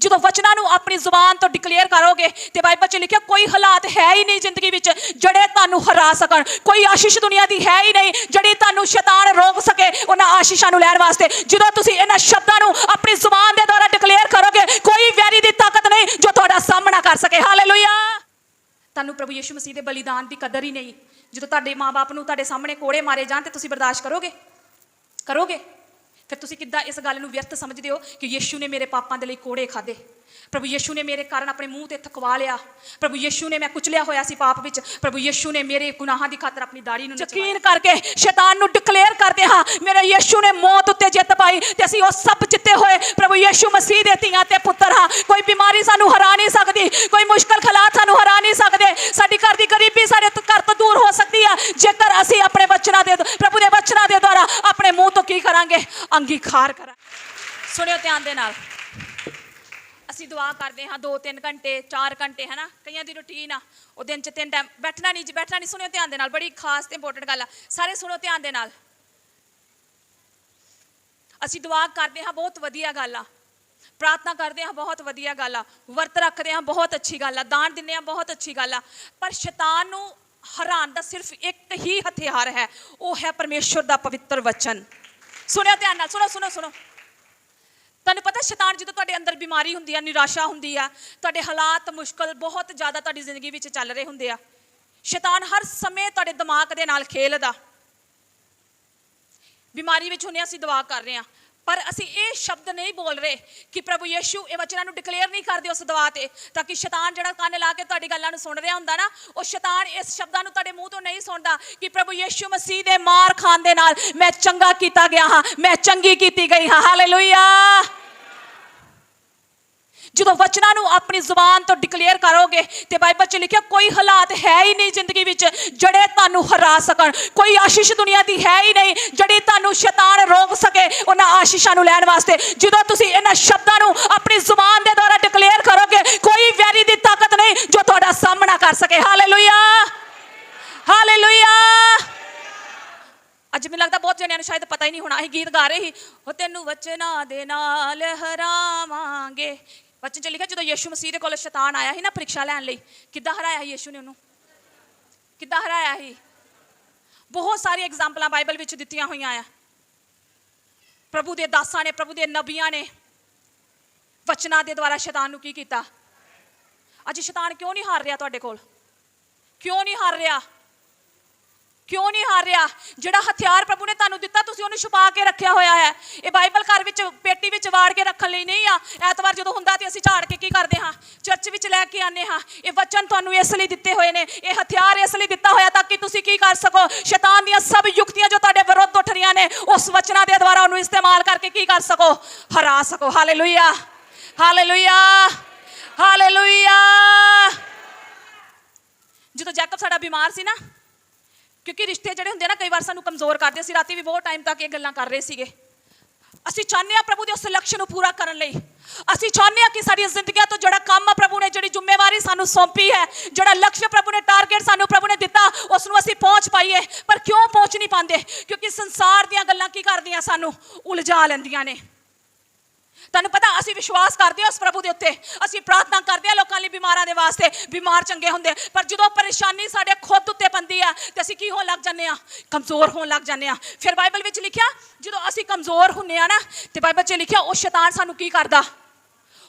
ਜਦੋਂ ਵਚਨਾਂ ਨੂੰ ਆਪਣੀ ਜ਼ੁਬਾਨ ਤੋਂ ਡਿਕਲੇਅਰ ਕਰੋਗੇ ਤੇ ਬਾਈਬਲ 'ਚ ਲਿਖਿਆ, ਕੋਈ ਹਾਲਾਤ ਹੈ ਹੀ ਨਹੀਂ ਜ਼ਿੰਦਗੀ ਵਿੱਚ ਜਿਹੜੇ ਤੁਹਾਨੂੰ ਹਰਾ ਸਕਣ। ਕੋਈ ਆਸ਼ੀਸ਼ ਦੁਨੀਆ ਦੀ ਹੈ ਹੀ ਨਹੀਂ ਜਿਹੜੀ ਤੁਹਾਨੂੰ ਸ਼ੈਤਾਨ ਰੋਕ ਸਕੇ ਉਹਨਾਂ ਆਸ਼ੀਸ਼ਾਂ ਨੂੰ ਲੈਣ ਵਾਸਤੇ। ਜਦੋਂ ਤੁਸੀਂ ਇਹਨਾਂ ਸ਼ਬਦਾਂ ਨੂੰ ਆਪਣੀ ਜ਼ੁਬਾਨ ਦੇ ਦੁਆਰਾ ਡਿਕਲੇਅਰ ਕਰੋਗੇ, ਕੋਈ ਵੈਰੀ ਦੀ ਤਾਕਤ ਨਹੀਂ ਜੋ ਤੁਹਾਡਾ ਸਾਹਮਣਾ ਕਰ ਸਕੇ। ਹਾਲੇਲੂਇਆ ਤੁਹਾਨੂੰ ਪ੍ਰਭੂ ਯਿਸੂ ਮਸੀਹ ਦੇ ਬਲੀਦਾਨ ਦੀ ਕਦਰ ਹੀ ਨਹੀਂ। ਜਦੋਂ ਤੁਹਾਡੇ ਮਾਪੇ ਨੂੰ ਤੁਹਾਡੇ ਸਾਹਮਣੇ ਕੋੜੇ ਮਾਰੇ ਜਾਣ ਤੇ ਤੁਸੀਂ ਬਰਦਾਸ਼ਤ ਕਰੋਗੇ? ਕਰੋਗੇ? ਫਿਰ ਤੁਸੀਂ ਕਿੱਦਾਂ ਇਸ ਗੱਲ ਨੂੰ ਵਿਅਰਥ ਸਮਝਦੇ ਹੋ ਕਿ ਯਿਸੂ ਨੇ ਮੇਰੇ ਪਾਪਾਂ ਦੇ ਲਈ ਕੋੜੇ ਖਾਦੇ ਪ੍ਰਭੂ ਯਿਸੂ ਨੇ ਮੇਰੇ ਕਾਰਨ ਆਪਣੇ ਮੂੰਹ ਤੇ ਥਕਵਾ ਲਿਆ। ਪ੍ਰਭੂ ਯਿਸੂ ਨੇ ਮੈਂ ਕੁਚਲਿਆ ਹੋਇਆ ਸੀ ਪਾਪ ਵਿੱਚ। ਪ੍ਰਭੂ ਯਿਸੂ ਨੇ ਮੇਰੇ ਗੁਨਾਹਾਂ ਦੀ ਖਾਤਰ ਆਪਣੀ ਦਾੜੀ ਨੂੰ ਯਕੀਨ ਕਰਕੇ ਸ਼ੈਤਾਨ ਨੂੰ ਡਿਕਲੇਅਰ ਕਰਦੇ ਹਾਂ ਮੇਰੇ ਯਿਸੂ ਨੇ ਮੌਤ ਉੱਤੇ ਜਿੱਤ ਪਾਈ ਤੇ ਅਸੀਂ ਉਹ ਸਭ ਜਿੱਤੇ ਹੋਏ। ਪ੍ਰਭੂ ਯਿਸੂ ਮਸੀਹ ਦੇ ਧੀਆਂ ਤੇ ਪੁੱਤਰ ਹਾਂ। ਕੋਈ ਬਿਮਾਰੀ ਸਾਨੂੰ ਹਰਾ ਨਹੀਂ ਸਕਦੀ ਕੋਈ ਮੁਸ਼ਕਲ ਹਾਲਾਤ ਸਾਨੂੰ ਹਰਾ ਨਹੀਂ ਸਕਦੇ। ਸਾਡੀ ਘਰ ਦੀ ਗਰੀਬੀ ਸਾਡੇ ਘਰ ਤੋਂ ਦੂਰ ਹੋ ਸਕਦੀ ਆ। ਜੇਕਰ ਅਸੀਂ ਆਪਣੇ ਵਚਨਾਂ ਦੇ ਪ੍ਰਭੂ ਦੇ ਵਚਨਾਂ ਦੇ ਦੁਆਰਾ ਆਪਣੇ ਮੂੰਹ ਤੋਂ ਕੀ ਕਰਾਂਗੇ? ਅੰਗੀਕਾਰ ਕਰਾਂ ਸੁਣਿਓ ਧਿਆਨ ਦੇ ਨਾਲ। ਅਸੀਂ ਦੁਆ ਕਰਦੇ ਹਾਂ 2-3 ਘੰਟੇ 4 ਘੰਟੇ, ਹਨਾ? ਕਈਆਂ ਦੀ ਰੁਟੀਨ ਆ, ਉਹ ਦਿਨ ਚ ਤਿੰਨ ਟਾਈਮ ਬੈਠਣਾ ਨਹੀਂ ਜੀ, ਬੈਠਣਾ ਨਹੀਂ ਸੁਣਿਓ ਧਿਆਨ ਦੇ ਨਾਲ, ਬੜੀ ਖਾਸ ਤੇ ਇੰਪੋਰਟੈਂਟ ਗੱਲ ਆ। ਸਾਰੇ ਸੁਣੋ ਧਿਆਨ ਦੇ ਨਾਲ। ਅਸੀਂ ਦੁਆ ਕਰਦੇ ਹਾਂ, ਬਹੁਤ ਵਧੀਆ ਗੱਲ ਆ। ਪ੍ਰਾਰਥਨਾ ਕਰਦੇ ਹਾਂ, ਬਹੁਤ ਵਧੀਆ ਗੱਲ ਆ। ਵਰਤ ਰੱਖਦੇ ਹਾਂ, ਬਹੁਤ ਅੱਛੀ ਗੱਲ ਆ। ਦਾਨ ਦਿੰਦੇ ਹਾਂ, ਬਹੁਤ ਅੱਛੀ ਗੱਲ ਆ। ਪਰ ਸ਼ੈਤਾਨ ਨੂੰ ਹਰਾਉਣ ਦਾ ਸਿਰਫ ਇੱਕ ਹੀ ਹਥਿਆਰ ਹੈ, ਉਹ ਹੈ ਪਰਮੇਸ਼ਵਰ ਦਾ ਪਵਿੱਤਰ ਵਚਨ। ਸੁਣਿਓ ਧਿਆਨ ਨਾਲ, ਸੁਣੋ ਸੁਣੋ ਸੁਣੋ। ਤੁਹਾਨੂੰ ਪਤਾ ਸ਼ੈਤਾਨ ਜਦੋਂ ਤੁਹਾਡੇ ਅੰਦਰ ਬਿਮਾਰੀ ਹੁੰਦੀ ਆ, ਨਿਰਾਸ਼ਾ ਹੁੰਦੀ ਆ, ਤੁਹਾਡੇ ਹਾਲਾਤ ਮੁਸ਼ਕਲ ਬਹੁਤ ਜ਼ਿਆਦਾ ਤੁਹਾਡੀ ਜ਼ਿੰਦਗੀ ਵਿੱਚ ਚੱਲ ਰਹੇ ਹੁੰਦੇ ਆ। ਸ਼ੈਤਾਨ ਹਰ ਸਮੇਂ ਤੁਹਾਡੇ ਦਿਮਾਗ ਦੇ ਨਾਲ ਖੇਲਦਾ। ਬਿਮਾਰੀ ਵਿੱਚ ਹੁੰਨੇ ਅਸੀਂ ਦੁਆ ਕਰ ਰਹੇ ਹਾਂ ਪਰ ਅਸੀਂ ਇਹ ਸ਼ਬਦ ਨਹੀਂ ਬੋਲ ਰਹੇ ਕਿ ਪ੍ਰਭੂ ਯੀਸ਼ੂ ਇਹ ਵਚਨਾਂ ਨੂੰ ਡਿਕਲੇਅਰ ਨਹੀਂ ਕਰਦੇ ਉਸ ਦੁਆ ਤੇ, ਤਾਂ ਕਿ ਸ਼ੈਤਾਨ ਜਿਹੜਾ ਕੰਨ ਲਾ ਕੇ ਤੁਹਾਡੀ ਗੱਲਾਂ ਨੂੰ ਸੁਣ ਰਿਹਾ ਹੁੰਦਾ ਨਾ, ਉਹ ਸ਼ੈਤਾਨ ਇਸ ਸ਼ਬਦਾਂ ਨੂੰ ਤੁਹਾਡੇ ਮੂੰਹ ਤੋਂ ਨਹੀਂ ਸੁਣਦਾ ਕਿ ਪ੍ਰਭੂ ਯੇਸ਼ੂ ਮਸੀਹ ਦੇ ਮਾਰ ਖਾਣ ਦੇ ਨਾਲ ਮੈਂ ਚੰਗਾ ਕੀਤਾ ਗਿਆ ਹਾਂ, ਮੈਂ ਚੰਗੀ ਕੀਤੀ ਗਈ ਹਾਂ। ਹਾਲੇਲੂਇਆ ਜਦੋਂ ਵਚਨਾਂ ਨੂੰ ਆਪਣੀ ਜ਼ੁਬਾਨ ਤੋਂ ਡਿਕਲੇਅਰ ਕਰੋਗੇ ਤੇ ਬਾਈਬਲ 'ਚ ਲਿਖਿਆ, ਕੋਈ ਹਾਲਾਤ ਹੈ ਹੀ ਨਹੀਂ ਜ਼ਿੰਦਗੀ ਵਿੱਚ ਜਿਹੜੇ ਤੁਹਾਨੂੰ ਹਰਾ ਸਕਣ। ਕੋਈ ਆਸ਼ੀਸ਼ ਦੁਨੀਆ ਦੀ ਹੈ ਹੀ ਨਹੀਂ ਜਿਹੜੀ ਤੁਹਾਨੂੰ ਸ਼ੈਤਾਨ ਰੋਕ ਸਕੇ ਉਹਨਾਂ ਆਸ਼ੀਸ਼ਾਂ ਨੂੰ ਲੈਣ ਵਾਸਤੇ। ਜਦੋਂ ਤੁਸੀਂ ਇਹਨਾਂ ਸ਼ਬਦਾਂ ਨੂੰ ਆਪਣੀ ਜ਼ੁਬਾਨ ਦੇ ਦੁਆਰਾ ਡਿਕਲੇਅਰ ਕਰੋਗੇ, ਕੋਈ ਵੈਰੀ ਦੀ ਤਾਕਤ ਨਹੀਂ ਜੋ ਤੁਹਾਡਾ ਸਾਹਮਣਾ ਕਰ ਸਕੇ। ਹਾਲੇਲੂਇਆ ਹਾਲੇਲੂਇਆ ਅੱਜ ਮੈਨੂੰ ਲੱਗਦਾ ਬਹੁਤ ਜਣਿਆਂ ਨੂੰ ਸ਼ਾਇਦ ਪਤਾ ਹੀ ਨਹੀਂ ਹੋਣਾ, ਅਸੀਂ ਗੀਤ ਗਾ ਰਹੇ ਸੀ, ਉਹ ਤੈਨੂੰ ਵਚਨਾਂ ਦੇ ਨਾਲ ਹਰਾਵਾਂਗੇ ਵਚਨ ਚ ਲਿਖਿਆ, ਜਦੋਂ ਯੀਸ਼ੂ ਮਸੀਹ ਦੇ ਕੋਲ ਸ਼ੈਤਾਨ ਆਇਆ ਸੀ ਨਾ ਪ੍ਰੀਖਿਆ ਲੈਣ ਲਈ, ਕਿੱਦਾਂ ਹਰਾਇਆ ਸੀ ਯੀਸ਼ੂ ਨੇ ਉਹਨੂੰ? ਕਿੱਦਾਂ ਹਰਾਇਆ ਸੀ? ਬਹੁਤ ਸਾਰੀਆਂ ਐਗਜ਼ਾਮਪਲਾਂ ਬਾਈਬਲ ਵਿੱਚ ਦਿੱਤੀਆਂ ਹੋਈਆਂ ਆ। ਪ੍ਰਭੂ ਦੇ ਦਾਸਾਂ ਨੇ, ਪ੍ਰਭੂ ਦੇ ਨਬੀਆਂ ਨੇ ਵਚਨਾਂ ਦੇ ਦੁਆਰਾ ਸ਼ੈਤਾਨ ਨੂੰ ਕੀ ਕੀਤਾ? ਅੱਜ ਸ਼ੈਤਾਨ ਕਿਉਂ ਨਹੀਂ ਹਾਰ ਰਿਹਾ ਤੁਹਾਡੇ ਕੋਲ? ਕਿਉਂ ਨਹੀਂ ਹਾਰ ਰਿਹਾ? ਕਿਉਂ ਨਹੀਂ ਹਾਰ ਰਿਹਾ ਜਿਹੜਾ ਹਥਿਆਰ ਪ੍ਰਭੂ ਨੇ ਤੁਹਾਨੂੰ ਦਿੱਤਾ, ਤੁਸੀਂ ਉਹਨੂੰ ਛੁਪਾ ਕੇ ਰੱਖਿਆ ਹੋਇਆ ਹੈ। ਇਹ ਬਾਈਬਲ ਘਰ ਵਿੱਚ, ਪੇਟੀ ਵਿੱਚ ਵਾੜ ਕੇ ਰੱਖਣ ਲਈ ਨਹੀਂ ਆ। ਐਤਵਾਰ ਜਦੋਂ ਹੁੰਦਾ ਤੇ ਅਸੀਂ ਝਾੜ ਕੇ ਕੀ ਕਰਦੇ ਹਾਂ? ਚਰਚ ਵਿੱਚ ਲੈ ਕੇ ਆਨੇ ਹਾਂ। ਇਹ ਵਚਨ ਤੁਹਾਨੂੰ ਇਸ ਲਈ ਦਿੱਤੇ ਹੋਏ ਨੇ। ਇਹ ਹਥਿਆਰ ਇਸ ਲਈ ਦਿੱਤਾ ਹੋਇਆ ਤਾਂ ਕਿ ਤੁਸੀਂ ਕੀ ਕਰ ਸਕੋ? ਸ਼ੈਤਾਨ ਦੀਆਂ ਸਭ ਯੁਕਤੀਆਂ ਜੋ ਤੁਹਾਡੇ ਵਿਰੁੱਧ ਉੱਠ ਰਹੀਆਂ ਨੇ, ਉਸ ਵਚਨਾਂ ਦੇ ਦੁਆਰਾ ਉਹਨੂੰ ਇਸਤੇਮਾਲ ਕਰਕੇ ਕੀ ਕਰ ਸਕੋ? ਹਰਾ ਸਕੋ। ਹਾਲੇਲੂਇਆ। ਹਾਲੇਲੂਇਆ। ਹਾਲੇਲੂਇਆ। ਜਦੋਂ ਜੈਕਬ ਸਾਡਾ ਬਿਮਾਰ ਸੀ ਨਾ ਕਿਉਂਕਿ ਰਿਸ਼ਤੇ ਜਿਹੜੇ ਹੁੰਦੇ ਆ ਨਾ, ਕਈ ਵਾਰ ਸਾਨੂੰ ਕਮਜ਼ੋਰ ਕਰਦੇ ਸੀ ਰਾਤੀ ਵੀ ਬਹੁਤ ਟਾਈਮ ਤੱਕ ਇਹ ਗੱਲਾਂ ਕਰ ਰਹੇ ਸੀਗੇ। ਅਸੀਂ ਚਾਹੁੰਦੇ ਆ ਪ੍ਰਭੂ ਦੇ ਉਸ ਲਕਸ਼ ਨੂੰ ਪੂਰਾ ਕਰਨ ਲਈ। ਅਸੀਂ ਚਾਹੁੰਦੇ ਆ ਕਿ ਸਾਡੀਆਂ ਜ਼ਿੰਦਗੀਆਂ ਤੋਂ ਜਿਹੜਾ ਕੰਮ ਪ੍ਰਭੂ ਨੇ, ਜਿਹੜੀ ਜ਼ਿੰਮੇਵਾਰੀ ਸਾਨੂੰ ਸੌਂਪੀ ਹੈ, ਜਿਹੜਾ ਲਕਸ਼ ਪ੍ਰਭੂ ਨੇ ਟਾਰਗੇਟ ਸਾਨੂੰ ਪ੍ਰਭੂ ਨੇ ਦਿੱਤਾ, ਉਸ ਨੂੰ ਅਸੀਂ ਪਹੁੰਚ ਪਾਈਏ। ਪਰ ਕਿਉਂ ਪਹੁੰਚ ਨਹੀਂ ਪਾਉਂਦੇ? ਕਿਉਂਕਿ ਸੰਸਾਰ ਦੀਆਂ ਗੱਲਾਂ ਕੀ ਕਰਦੀਆਂ ਸਾਨੂੰ? ਉਲਝਾ ਲੈਂਦੀਆਂ ਨੇ। ਤੁਹਾਨੂੰ ਪਤਾ, ਅਸੀਂ ਵਿਸ਼ਵਾਸ ਕਰਦੇ ਹਾਂ ਉਸ ਪ੍ਰਭੂ ਦੇ ਉੱਤੇ। ਅਸੀਂ ਪ੍ਰਾਰਥਨਾ ਕਰਦੇ ਹਾਂ ਲੋਕਾਂ ਲਈ ਬਿਮਾਰਾਂ ਦੇ ਵਾਸਤੇ। ਬਿਮਾਰ ਚੰਗੇ ਹੁੰਦੇ। ਪਰ ਜਦੋਂ ਪਰੇਸ਼ਾਨੀ ਸਾਡੇ ਖੁਦ ਉੱਤੇ ਆ ਤੇ ਅਸੀਂ ਕੀ ਹੋਣ ਲੱਗ ਜਾਂਦੇ ਆ? ਕਮਜ਼ੋਰ ਹੋਣ ਲੱਗ ਜਾਂਦੇ ਆ। ਫਿਰ ਬਾਈਬਲ ਵਿੱਚ ਲਿਖਿਆ, ਜਦੋਂ ਅਸੀਂ ਕਮਜ਼ੋਰ ਹੁੰਨੇ ਆ ਨਾ, ਤੇ ਬਾਈਬਲ 'ਚ ਲਿਖਿਆ, ਉਹ ਸ਼ੈਤਾਨ ਸਾਨੂੰ ਕੀ ਕਰਦਾ?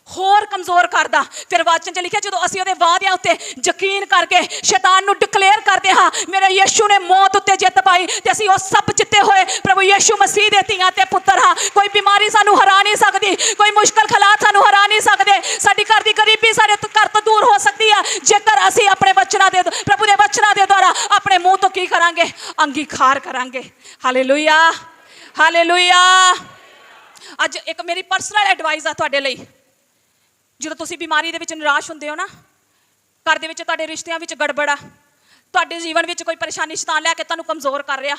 ਹੋਰ ਕਮਜ਼ੋਰ ਕਰਦਾ। ਫਿਰ ਵਾਚਨ 'ਚ ਲਿਖਿਆ, ਜਦੋਂ ਅਸੀਂ ਉਹਦੇ ਵਾਅਦਿਆਂ ਉੱਤੇ ਯਕੀਨ ਕਰਕੇ ਸ਼ੈਤਾਨ ਨੂੰ ਡਿਕਲੇਅਰ ਕਰਦੇ ਹਾਂ, ਮੇਰੇ ਯੀਸ਼ੂ ਨੇ ਮੌਤ ਉੱਤੇ ਜਿੱਤ ਪਾਈ ਤੇ ਅਸੀਂ ਉਹ ਸਭ ਜਿੱਤੇ ਹੋਏ। ਪ੍ਰਭੂ ਯੀਸ਼ੂ ਮਸੀਹ ਦੇ ਧੀਆਂ ਤੇ ਪੁੱਤਰ ਹਾਂ। ਕੋਈ ਬਿਮਾਰੀ ਸਾਨੂੰ ਹਰਾ ਨਹੀਂ ਸਕਦੀ, ਕੋਈ ਮੁਸ਼ਕਲ ਹਾਲਾਤ ਸਾਨੂੰ ਹਰਾ ਨਹੀਂ ਸਕਦੇ। ਸਾਡੀ ਘਰ ਦੀ ਗਰੀਬੀ ਸਾਡੇ ਘਰ ਤੋਂ ਦੂਰ ਹੋ ਸਕਦੀ ਆ। ਜੇਕਰ ਅਸੀਂ ਆਪਣੇ ਵਚਨਾਂ ਦੇ ਪ੍ਰਭੂ ਦੇ ਵਚਨਾਂ ਦੇ ਦੁਆਰਾ ਆਪਣੇ ਮੂੰਹ ਤੋਂ ਕੀ ਕਰਾਂਗੇ? ਅੰਗੀਕਾਰ ਕਰਾਂਗੇ। ਹਾਲੇਲੂਇਆ ਹਾਲੇਲੂਇਆ ਅੱਜ ਇੱਕ ਮੇਰੀ ਪਰਸਨਲ ਐਡਵਾਈਸ ਆ ਤੁਹਾਡੇ ਲਈ। ਜਦੋਂ ਤੁਸੀਂ ਬਿਮਾਰੀ ਦੇ ਵਿੱਚ ਨਿਰਾਸ਼ ਹੁੰਦੇ ਹੋ ਨਾ, ਘਰ ਦੇ ਵਿੱਚ ਤੁਹਾਡੇ ਰਿਸ਼ਤਿਆਂ ਵਿੱਚ ਗੜਬੜ ਆ, ਤੁਹਾਡੇ ਜੀਵਨ ਵਿੱਚ ਕੋਈ ਪਰੇਸ਼ਾਨੀ ਸ਼ਤਾਨ ਲੈ ਕੇ ਤੁਹਾਨੂੰ ਕਮਜ਼ੋਰ ਕਰ ਰਿਹਾ,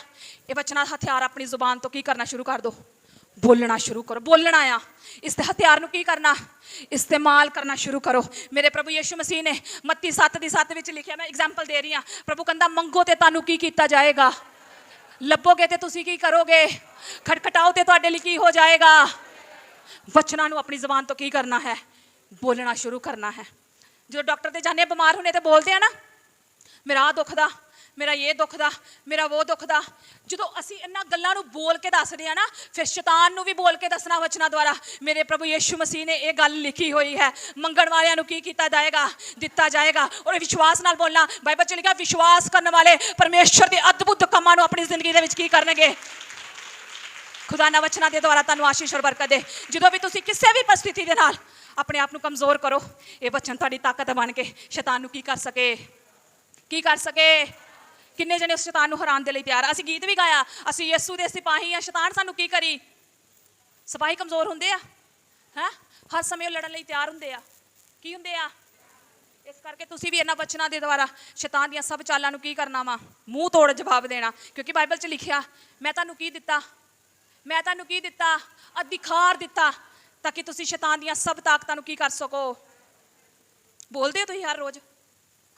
ਇਹ ਬਚਨਾ ਹਥਿਆਰ ਆਪਣੀ ਜ਼ੁਬਾਨ ਤੋਂ ਕੀ ਕਰਨਾ ਸ਼ੁਰੂ ਕਰ ਦਿਓ ਬੋਲਣਾ ਸ਼ੁਰੂ ਕਰੋ, ਬੋਲਣਾ ਆ। ਇਸ ਦੇ ਹਥਿਆਰ ਨੂੰ ਕੀ ਕਰਨਾ? ਇਸਤੇਮਾਲ ਕਰਨਾ ਸ਼ੁਰੂ ਕਰੋ। ਮੇਰੇ ਪ੍ਰਭੂ ਯੀਸ਼ੂ ਮਸੀਹ ਨੇ ਮੱਤੀ 7 ਦੀ 7 ਵਿੱਚ ਲਿਖਿਆ, ਮੈਂ ਐਗਜ਼ਾਮਪਲ ਦੇ ਰਹੀ ਹਾਂ। ਪ੍ਰਭੂ ਕਹਿੰਦਾ, ਮੰਗੋ ਤੇ ਤੁਹਾਨੂੰ ਕੀ ਕੀਤਾ ਜਾਏਗਾ? ਲੱਭੋਗੇ ਤੇ ਤੁਸੀਂ ਕੀ ਕਰੋਗੇ? ਖਟਖਟਾਓ ਤੇ ਤੁਹਾਡੇ ਲਈ ਕੀ ਹੋ ਜਾਏਗਾ? ਵਚਨਾਂ ਨੂੰ ਆਪਣੀ ਜ਼ੁਬਾਨ ਤੋਂ ਕੀ ਕਰਨਾ ਹੈ? ਬੋਲਣਾ ਸ਼ੁਰੂ ਕਰਨਾ ਹੈ। ਜਦੋਂ ਡਾਕਟਰ ਤੇ ਜਾਂਦੇ ਹਾਂ, ਬਿਮਾਰ ਹੁੰਨੇ ਤੇ ਬੋਲਦੇ ਆ ਨਾ ਮੇਰਾ ਆ ਦੁਖਦਾ ਮੇਰਾ ਇਹ ਦੁੱਖ ਦਾ ਮੇਰਾ ਉਹ ਦੁੱਖ ਦਾ। ਜਦੋਂ ਅਸੀਂ ਇਹਨਾਂ ਗੱਲਾਂ ਨੂੰ ਬੋਲ ਕੇ ਦੱਸਦੇ ਆ ਨਾ ਫਿਰ ਸ਼ੈਤਾਨ ਨੂੰ ਵੀ ਬੋਲ ਕੇ ਦੱਸਣਾ ਵਚਨਾਂ ਦੁਆਰਾ ਮੇਰੇ ਪ੍ਰਭੂ ਯੀਸ਼ੂ ਮਸੀਹ ਨੇ ਇਹ ਗੱਲ ਲਿਖੀ ਹੋਈ ਹੈ। ਮੰਗਣ ਵਾਲਿਆਂ ਨੂੰ ਕੀ ਕੀਤਾ ਜਾਏਗਾ? ਦਿੱਤਾ ਜਾਏਗਾ। ਔਰ ਵਿਸ਼ਵਾਸ ਨਾਲ ਬੋਲਣਾ ਬਾਈਬਲ ਚ ਲਿਖਿਆ ਵਿਸ਼ਵਾਸ ਕਰਨ ਵਾਲੇ ਪਰਮੇਸ਼ਰ ਦੇ ਅਦਭੁਤ ਕੰਮਾਂ ਨੂੰ ਆਪਣੀ ਜ਼ਿੰਦਗੀ ਦੇ ਵਿੱਚ ਕੀ ਕਰਨਗੇ? ਖੁਦਾ ਨਾ ਵਚਨਾਂ ਦੇ ਦੁਆਰਾ ਤੁਹਾਨੂੰ ਆਸ਼ੀਸ਼ ਔਰ ਬਰਕਤ ਦੇ। ਜਦੋਂ ਵੀ ਤੁਸੀਂ ਕਿਸੇ ਵੀ ਪਰਿਸਥਿਤੀ ਦੇ ਨਾਲ ਆਪਣੇ ਆਪ ਨੂੰ ਕਮਜ਼ੋਰ ਕਰੋ। ਇਹ ਵਚਨ ਤੁਹਾਡੀ ਤਾਕਤ ਬਣ ਕੇ ਸ਼ੈਤਾਨ ਨੂੰ ਕੀ ਕਰ ਸਕੇ? ਕੀ ਕਰ ਸਕੇ? ਕਿੰਨੇ ਜਣੇ ਉਸ ਸ਼ੈਤਾਨ ਨੂੰ ਹਰਾਉਣ ਦੇ ਲਈ ਤਿਆਰ ਅਸੀਂ ਗੀਤ ਵੀ ਗਾਇਆ। ਅਸੀਂ ਯਿਸੂ ਦੇ ਸਿਪਾਹੀ ਆ। ਸ਼ੈਤਾਨ ਸਾਨੂੰ ਕੀ ਕਰੀ? ਸਿਪਾਹੀ ਕਮਜ਼ੋਰ ਹੁੰਦੇ ਆ? ਹੈ? ਹਰ ਸਮੇਂ ਉਹ ਲੜਨ ਲਈ ਤਿਆਰ ਹੁੰਦੇ ਆ। ਕੀ ਹੁੰਦੇ ਆ? ਇਸ ਕਰਕੇ ਤੁਸੀਂ ਵੀ ਇਹਨਾਂ ਬਚਨਾਂ ਦੇ ਦੁਆਰਾ ਸ਼ੈਤਾਨ ਦੀਆਂ ਸਭ ਚਾਲਾਂ ਨੂੰ ਕੀ ਕਰਨਾ ਵਾ? ਮੂੰਹ ਤੋੜ ਜਵਾਬ ਦੇਣਾ। ਕਿਉਂਕਿ ਬਾਈਬਲ 'ਚ ਲਿਖਿਆ, ਮੈਂ ਤੁਹਾਨੂੰ ਕੀ ਦਿੱਤਾ? ਮੈਂ ਤੁਹਾਨੂੰ ਕੀ ਦਿੱਤਾ? ਅਧਿਕਾਰ ਦਿੱਤਾ? ਤਾਂ ਕਿ ਤੁਸੀਂ ਸ਼ੈਤਾਨ ਦੀਆਂ ਸਭ ਤਾਕਤਾਂ ਨੂੰ ਕੀ ਕਰ ਸਕੋ? ਬੋਲਦੇ ਹੋ ਤੁਸੀਂ ਹਰ ਰੋਜ਼?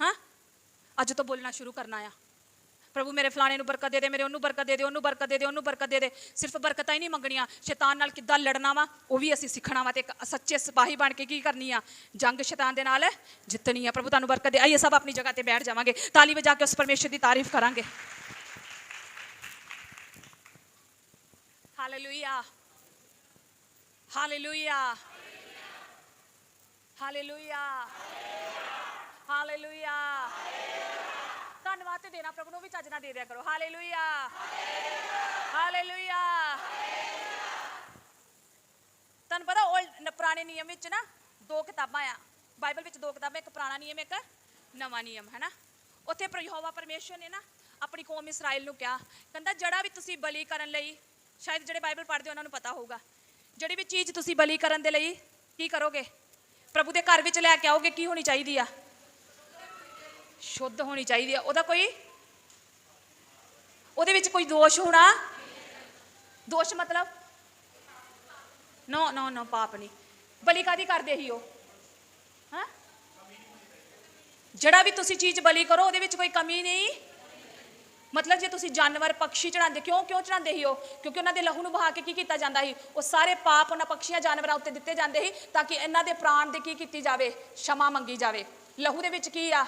ਹਾਂ? ਅੱਜ ਤੋਂ ਬੋਲਣਾ ਸ਼ੁਰੂ ਕਰਨਾ ਆ। ਪ੍ਰਭੂ ਮੇਰੇ ਫਲਾਣੇ ਨੂੰ ਬਰਕਤ ਦੇ ਦੇ, ਮੇਰੇ ਉਹਨੂੰ ਬਰਕਤ ਦੇ ਦੇ, ਉਹਨੂੰ ਬਰਕਤ ਦੇ ਦੇ, ਉਹਨੂੰ ਬਰਕਤ ਦੇ ਦੇ। ਸਿਰਫ ਬਰਕਤਾਂ ਹੀ ਨਹੀਂ ਮੰਗਣੀਆਂ। ਸ਼ੈਤਾਨ ਨਾਲ ਕਿੱਦਾਂ ਲੜਨਾ ਵਾ, ਉਹ ਵੀ ਅਸੀਂ ਸਿੱਖਣਾ ਵਾ ਤੇ ਇੱਕ ਸੱਚੇ ਸਿਪਾਹੀ ਬਣ ਕੇ ਕੀ ਕਰਨੀ ਆ? ਜੰਗ ਸ਼ੈਤਾਨ ਦੇ ਨਾਲ ਜਿੱਤਣੀ ਆ। ਪ੍ਰਭੂ ਤੁਹਾਨੂੰ ਬਰਕਤ ਦੇ। ਆਈਏ ਸਭ ਆਪਣੀ ਜਗ੍ਹਾ ਤੇ ਬੈਠ ਜਾਵਾਂਗੇ। ਤਾਲੀ ਵਜਾ ਕੇ ਉਸ ਪਰਮੇਸ਼ਰ ਦੀ ਤਾਰੀਫ ਕਰਾਂਗੇ। ਹਾਲੇਲੂਇਆ। ਹਾਲੇਲੂਇਆ ਹਾਲੇਲੂਇਆ ਹਾਲੇਲੂਇਆ ਧੰਨਵਾਦ ਤੇ ਦੇਣਾ ਪ੍ਰਭੂ ਨੂੰ ਵੀ ਚੱਜ ਨਾਲ ਦੇ ਦਿਆ ਕਰੋ। ਹਾਲੇਲੂਇਆ ਹਾਲੇਲੂਇਆ ਤੁਹਾਨੂੰ ਪਤਾ ਓਲਡ ਪੁਰਾਣੇ ਨਿਯਮ ਵਿੱਚ ਨਾ ਦੋ ਕਿਤਾਬਾਂ ਆ। ਬਾਈਬਲ ਵਿੱਚ ਦੋ ਕਿਤਾਬਾਂ, ਇੱਕ ਪੁਰਾਣਾ ਨਿਯਮ, ਇੱਕ ਨਵਾਂ ਨਿਯਮ ਹੈ ਨਾ ਉੱਥੇ ਪਰ ਪਰਮੇਸ਼ਰ ਨੇ ਨਾ ਆਪਣੀ ਕੌਮ ਇਸਰਾਇਲ ਨੂੰ ਕਿਹਾ। ਕਹਿੰਦਾ, ਜਿਹੜਾ ਵੀ ਤੁਸੀਂ ਬਲੀ ਕਰਨ ਲਈ, ਸ਼ਾਇਦ ਜਿਹੜੇ ਬਾਈਬਲ ਪੜ੍ਹਦੇ ਉਹਨਾਂ ਨੂੰ ਪਤਾ ਹੋਊਗਾ। ਜਿਹੜੀ ਵੀ ਚੀਜ਼ ਤੁਸੀਂ ਬਲੀ ਕਰਨ ਦੇ ਲਈ ਕੀ ਕਰੋਗੇ? ਪ੍ਰਭੂ ਦੇ ਘਰ ਵਿੱਚ ਲੈ ਕੇ ਆਓਗੇ, ਕੀ ਹੋਣੀ ਚਾਹੀਦੀ ਆ? ਸ਼ੁੱਧ ਹੋਣੀ ਚਾਹੀਦੀ ਆ। ਉਹਦਾ ਕੋਈ ਉਹਦੇ ਵਿੱਚ ਕੋਈ ਦੋਸ਼ ਹੋਣਾ? ਦੋਸ਼ ਮਤਲਬ? ਨੋ ਨੋ ਨੋ ਪਾਪ ਨਹੀਂ। ਬਲੀ ਕਾਦੀ ਕਰਦੇ ਹੀ ਉਹ? ਹਾਂ? ਜਿਹੜਾ ਵੀ ਤੁਸੀਂ ਚੀਜ਼ ਬਲੀ ਕਰੋ, ਉਹਦੇ ਵਿੱਚ ਕੋਈ ਕਮੀ ਨਹੀਂ। ਮਤਲਬ ਜੇ ਤੁਸੀਂ ਜਾਨਵਰ ਪੰਛੀ ਚੜਾਉਂਦੇ ਕਿਉਂ ਕਿਉਂ ਚੜਾਉਂਦੇ ਸੀ ਉਹ? ਕਿਉਂਕਿ ਉਹਨਾਂ ਦੇ ਲਹੂ ਨੂੰ ਵਹਾ ਕੇ ਕੀ ਕੀਤਾ ਜਾਂਦਾ ਸੀ? ਉਹ ਸਾਰੇ ਪਾਪ ਉਹਨਾਂ ਪੰਛੀਆਂ ਜਾਨਵਰਾਂ ਉੱਤੇ ਦਿੱਤੇ ਜਾਂਦੇ ਸੀ ਤਾਂ ਕਿ ਇਹਨਾਂ ਦੇ ਪ੍ਰਾਣ ਦੇ ਕੀ ਕੀਤੀ ਜਾਵੇ? ਸ਼ਮਾ ਮੰਗੀ ਜਾਵੇ। ਲਹੂ ਦੇ ਵਿੱਚ ਕੀ ਆ?